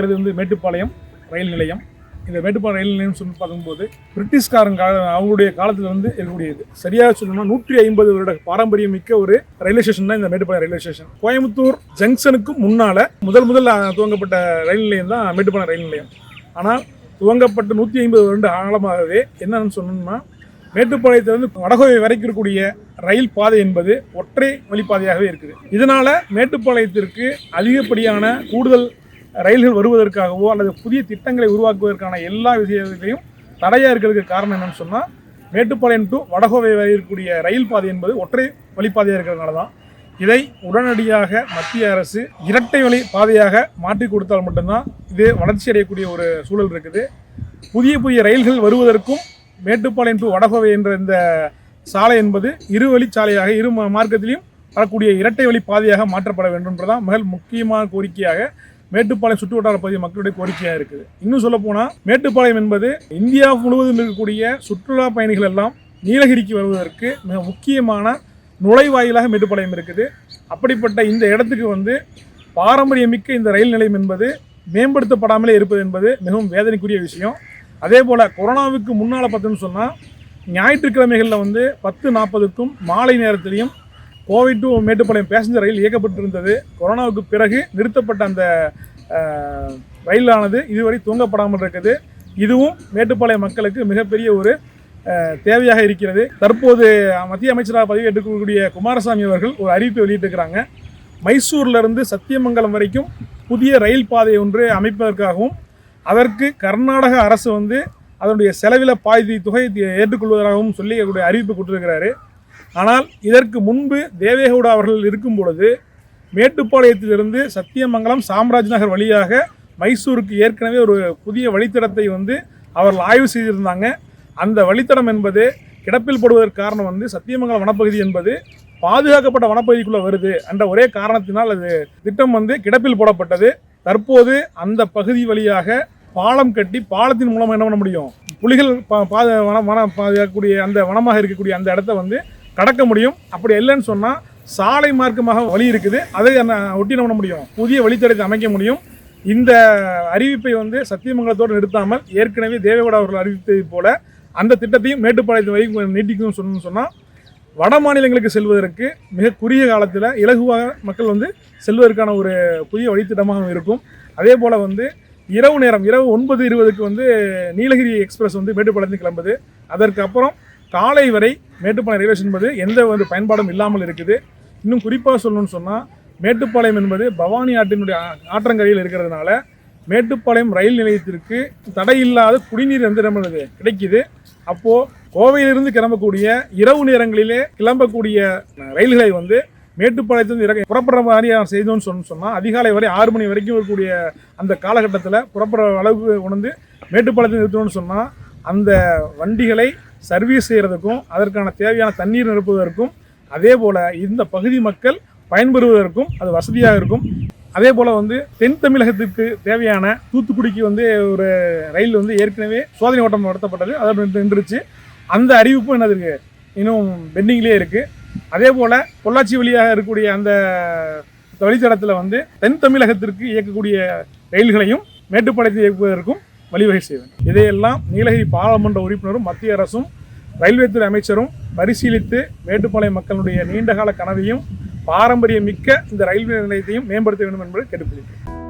வந்து மேட்டுப்பாளையம் ரயில் நிலையம். இந்த மேட்டுப்பாளையம் ரயில் நிலையம் சொல்லி பார்க்கும்போது பிரிட்டிஷ்காரங்க கால- அவங்களுடைய காலத்தில் வந்து இருக்கக்கூடியது. சரியாக சொல்லணும்னா நூற்றி ஐம்பது வருட பாரம்பரியம் மிக்க ஒரு ரயில்வே ஸ்டேஷன் தான் இந்த மேட்டுப்பாளையம் ரயில்வே ஸ்டேஷன். கோயம்புத்தூர் ஜங்ஷனுக்கு முன்னால் முதல் முதல் துவங்கப்பட்ட ரயில் நிலையம் தான் மேட்டுப்பாளையம் ரயில் நிலையம். ஆனால் துவங்கப்பட்ட நூற்றி ஐம்பது வருட ஆழமாகவே என்னன்னு சொன்னோம்னா மேட்டுப்பாளையத்திலிருந்து வடகோவை வரைக்கும் இருக்கக்கூடிய ரயில் பாதை என்பது ஒற்றை வழிப்பாதையாகவே இருக்குது. இதனால மேட்டுப்பாளையத்திற்கு அதிகப்படியான கூடுதல் ரயில்கள் வருவதற்காகவோ அல்லது புதிய திட்டங்களை உருவாக்குவதற்கான எல்லா விஷயங்களையும் தடையாக இருக்கிறதுக்கு காரணம் என்னென்னு சொன்னால் மேட்டுப்பாளையம் டு வடகோவை வரை இருக்கக்கூடிய ரயில் பாதை என்பது ஒற்றை வழிப்பாதையாக இருக்கிறதுனால தான். இதை உடனடியாக மத்திய அரசு இரட்டை வழி பாதையாக மாற்றி கொடுத்தால் மட்டும்தான் இது வளர்ச்சி அடையக்கூடிய ஒரு சூழல் இருக்குது. புதிய புதிய ரயில்கள் வருவதற்கும் மேட்டுப்பாளையம் டு வடகோவை என்ற இந்த சாலை என்பது இரு வழிச்சாலையாக இரு மா- மார்க்கத்திலையும் வரக்கூடிய இரட்டை வழி பாதையாக மாற்றப்பட வேண்டும் வேண்டும்ன்றதான் மிக முக்கியமான கோரிக்கையாக மேட்டுப்பாளையம் சுற்று வட்டார பகுதி மக்களுடைய கோரிக்கையாக இருக்குது. இன்னும் சொல்ல போனால் மேட்டுப்பாளையம் என்பது இந்தியா முழுவதும் இருக்கக்கூடிய சுற்றுலா பயணிகள் எல்லாம் நீலகிரிக்கு வருவதற்கு மிக முக்கியமான நுழைவாயிலாக மேட்டுப்பாளையம் இருக்குது. அப்படிப்பட்ட இந்த இடத்துக்கு வந்து பாரம்பரியமிக்க இந்த ரயில் நிலையம் என்பது மேம்படுத்தப்படாமலே இருப்பது என்பது மிகவும் வேதனைக்குரிய விஷயம். அதே போல் கொரோனாவுக்கு முன்னால் பார்த்தோன்னு சொன்னால் ஞாயிற்றுக்கிழமைகளில் வந்து பத்து நாற்பதுக்கும் மாலை நேரத்திலையும் கோவிட் டு மேட்டுப்பாளையம் பேசஞ்சர் ரயில் இயக்கப்பட்டிருந்தது. கொரோனாவுக்கு பிறகு நிறுத்தப்பட்ட அந்த ரயிலானது இதுவரை துவங்கப்படாமல் இருக்குது. இதுவும் மேட்டுப்பாளையம் மக்களுக்கு மிகப்பெரிய ஒரு தேவையாக இருக்கிறது. தற்போது மத்திய அமைச்சராக பதவியேற்றுக்கக்கூடிய குமாரசாமி அவர்கள் ஒரு அறிவிப்பை வெளியிட்டிருக்கிறாங்க. மைசூர்லேருந்து சத்தியமங்கலம் வரைக்கும் புதிய ரயில் பாதை ஒன்று அமைப்பதற்காகவும் அதற்கு கர்நாடக அரசு வந்து அதனுடைய செலவில் பாதி தொகை ஏற்றுக்கொள்வதாகவும் சொல்லி அறிவிப்பு கொடுத்துருக்கிறாரு. ஆனால் இதற்கு முன்பு தேவேகவுடா அவர்கள் இருக்கும் பொழுது மேட்டுப்பாளையத்திலிருந்து சத்தியமங்கலம் சாம்ராஜ் நகர் வழியாக மைசூருக்கு ஏற்கனவே ஒரு புதிய வழித்தடத்தை வந்து அவர்கள் ஆய்வு செய்திருந்தாங்க. அந்த வழித்தடம் என்பது கிடப்பில் போடுவதற்கு காரணம் வந்து சத்தியமங்கலம் வனப்பகுதி என்பது பாதுகாக்கப்பட்ட வனப்பகுதிக்குள்ளே வருது என்ற ஒரே காரணத்தினால் அது திட்டம் வந்து கிடப்பில் போடப்பட்டது. தற்போது அந்த பகுதி வழியாக பாலம் கட்டி பாலத்தின் மூலமாக என்ன பண்ண முடியும்? புலிகள் பா- பாத வன வன பாதுகாக்கக்கூடிய அந்த வனமாக இருக்கக்கூடிய அந்த இடத்த வந்து கடக்க முடியும். அப்படி இல்லைன்னு சொன்னால் சாலை மார்க்கமாக வழி இருக்குது. அதை ஒட்டி என்ன பண்ண முடியும். புதிய வழித்தடத்தை அமைக்க முடியும். இந்த அறிவிப்பை வந்து சத்தியமங்கலத்தோடு நிறுத்தாமல் ஏற்கனவே தேவேகவுடா அவர்கள் அறிவித்தது போல அந்த திட்டத்தையும் மேட்டுப்பாளையத்து வரைக்கும் நீட்டிக்கணும்னு சொன்னோம்னு சொன்னால் வட மாநிலங்களுக்கு செல்வதற்கு மிக குறுகிய காலத்தில் இலகுவாக மக்கள் வந்து செல்வதற்கான ஒரு புதிய வழித்திட்டமாக இருக்கும். அதே போல் வந்து இரவு நேரம் இரவு ஒன்பது இருபதுக்கு வந்து நீலகிரி எக்ஸ்பிரஸ் வந்து மேட்டுப்பாளையத்துக்கு கிளம்புது. அதற்கு அப்புறம் காலை வரை மேட்டுப்பாளையம் ரயில்வே ஸ்டேஷன் என்பது எந்த ஒரு பயன்பாடும் இல்லாமல் இருக்குது. இன்னும் குறிப்பாக சொல்லணும்னு சொன்னால் மேட்டுப்பாளையம் என்பது பவானி ஆற்றினுடைய ஆற்றங்கரையில் இருக்கிறதுனால மேட்டுப்பாளையம் ரயில் நிலையத்திற்கு தடையில்லாத குடிநீர் வந்து இடம் கிடைக்குது. அப்போது கோவையிலிருந்து கிளம்பக்கூடிய இரவு நேரங்களிலே கிளம்பக்கூடிய ரயில்களை வந்து மேட்டுப்பாளையத்திலிருந்து இறக்க புறப்படுற மாதிரியான செய்தோம்னு சொன்ன சொன்னால் அதிகாலை வரை ஆறு மணி வரைக்கும் இருக்கக்கூடிய அந்த காலகட்டத்தில் புறப்படுற அளவுக்கு உணர்ந்து மேட்டுப்பாளையத்தில் நிறுத்தணும்னு சொன்னால் அந்த வண்டிகளை சர்வீஸ் செய்கிறதுக்கும் அதற்கான தேவையான தண்ணீர் நிரப்புவதற்கும் அதே போல் இந்த பகுதி மக்கள் பயன்பெறுவதற்கும் அது வசதியாக இருக்கும். அதே போல் வந்து தென் தமிழகத்திற்கு தேவையான தூத்துக்குடிக்கு வந்து ஒரு ரயில் வந்து ஏற்கனவே சோதனை ஓட்டம் நடத்தப்பட்டது அதை நின்றுச்சு அந்த அறிவிப்பும் என்னது இன்னும் பெண்டிங்லேயே இருக்குது அதே போல் பொள்ளாச்சி வழியாக இருக்கக்கூடிய அந்த வழித்தடத்தில் வந்து தென் தமிழகத்திற்கு இயக்கக்கூடிய ரயில்களையும் மேட்டுப்பாளையத்தில் இயக்குவதற்கும் வழிவகை செய்வேன் இதையெல்லாம் நீலகிரி பாராளுமன்ற உறுப்பினரும் மத்திய அரசும் ரயில்வே துறை அமைச்சரும் பரிசீலித்து மேட்டுப்பாளையம் மக்களுடைய நீண்டகால கனவையும் பாரம்பரியமிக்க இந்த ரயில்வே நிலையத்தையும் மேம்படுத்த வேண்டும் என்பது கேட்டுக்கொள்கிறேன்.